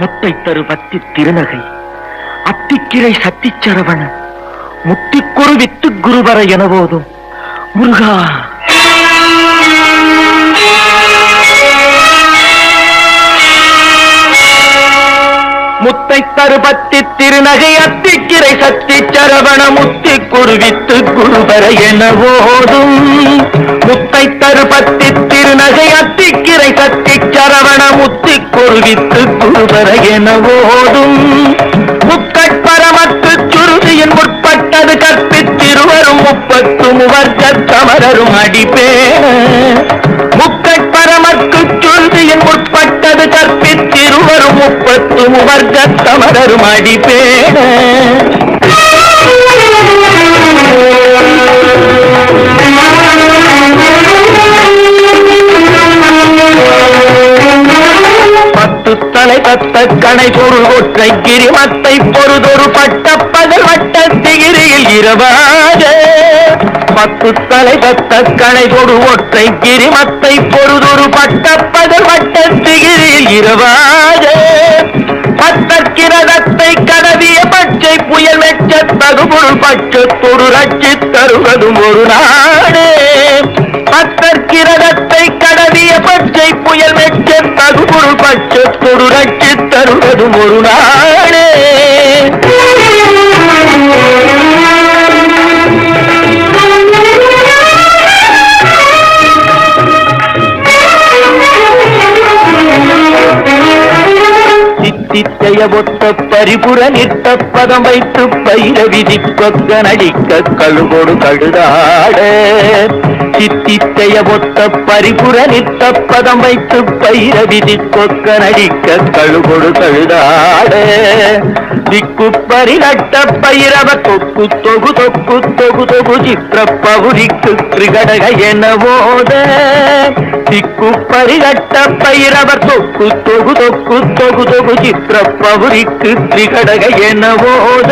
முத்தை தரு பத்தி திருநகை. அத்திக்கிரை சத்திச்சரவண முத்திக்குரு வித்து குருவர என போதும் முருகா முத்தை தருபத்தி திருநகை அத்திக்கிரை சத்தி சரவண முத்தி குருவித்து குருவர என ஓதும் முத்தை தருபத்தி திருநகை அத்திக்கிரை சத்தி சரவண முத்தி குருவித்து குருவர என ஓடும் முக்கட்பரமத்து சுருதியின் முற்பட்டது கற்பித்திருவரும் முப்பத்து முவர்க்க தமரரும் அடிப்பேன. முக்கட்பரமத்து சுருதியின் முற்பட்டது கற்பித்திருவரும் முப்பத்து முவர்க்க தமரரும் அடிப்பேன. பத்த கணை பொருள் ஒற்றை கிரிமத்தை பொறுதொரு பட்ட பகல் வட்ட திகிரியில் இரவாக பத்து தலை பத்த கணை பொருள் ஒற்றை கிரிமத்தை பொறுதொரு பட்ட பகல் வட்ட திகிரியில் இரவாக பத்தக்கிரதத்தை கடவிய பச்சை புயல் வெச்ச தகுபொருள் பட்சத்தொரு ரட்சி தருவதும் ஒரு நாடே. பத்தற்கிரதத்தை கடவிய பச்சை புயல் வெச்ச தகுபொருள் பச்சை தொடுடக்கி தருவதும் ஒரு நாளே. சித்தித்தைய ஒத்த பரிபுற நிட்ட பதம் வைத்து பயிர விதிப்பக்க நடிக்க கழுகோடு கழுதாட. சித்தி சித்தித்தைய ஒத்த பரிபுர நித்த பதம் வைத்து பயிர விதி கொக்க நடிக்க கழுபொடு கழுதாட திக்கு பரிநட்ட பயிரவ தொக்கு தொகு தொக்கு தொகு தொகு சித்திர பகுதிக்கு திரிகடக என போத திக்கு பரிகட்ட பைரவர் தொக்கு தொகு தொக்கு தொகு தொகு சித்திர பகுதிக்கு திரிகடக என போத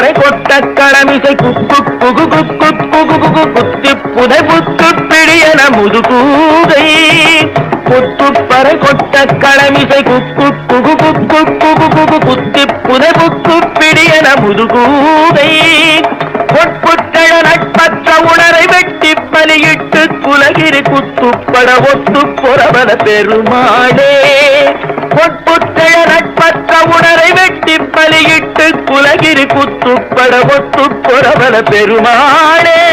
கொத்துப்பறை கொட்ட கடமிசை குக்கு குகு குக்கு குகு குகு குத்தி புதை புத்து பிடியன முதுகூதை கொத்துப்பறை கொட்ட கடமிசை குக்கு குகு குக்கு குகு குகு குத்தி புதை புக்கு பிடியன முதுகூதை பொட்புட்டழ நட்பற்ற உணரை வெட்டி பலியிட்டு குலகிரி குத்துப்பட ஒத்து புறவன பெருமாளே பலியிட்டு குலகிரி குத்துப்பட ஒத்து புறவன பெருமாளே.